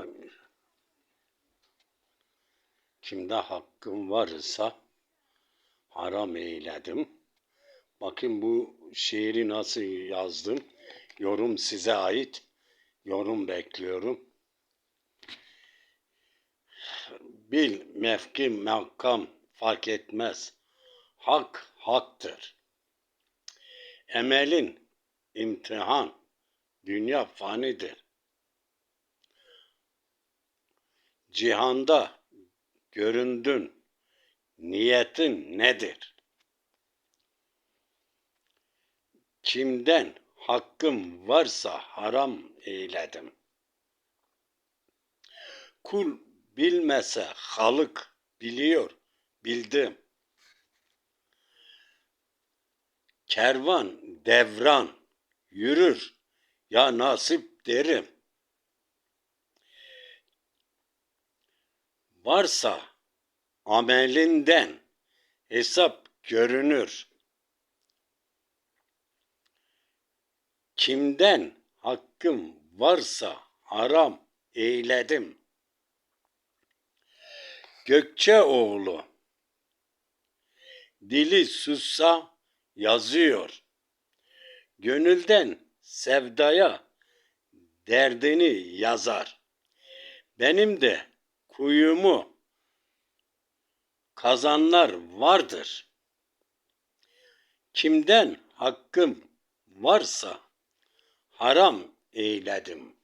Bismillahirrahmanirrahim. Kimde hakkım varsa haram eyledim. Bakın bu şiiri nasıl yazdım. Yorum size ait. Yorum bekliyorum. Bil, mevki, makam fark etmez. Hak haktır. Emelin imtihan, dünya fanidir. Cihanda göründün, niyetin nedir? Kimden hakkım varsa haram eyledim. Kul bilmese halık biliyor, bildim. Kervan devran yürür, ya nasip derim. Varsa amelinden hesap görünür. Kimden hakkım varsa haram eyledim. Gökçe oğlu dili sussa yazıyor. Gönülden sevdaya derdini yazar. Benim de kuyumu kazanlar vardır. Kimden hakkım varsa haram eyledim.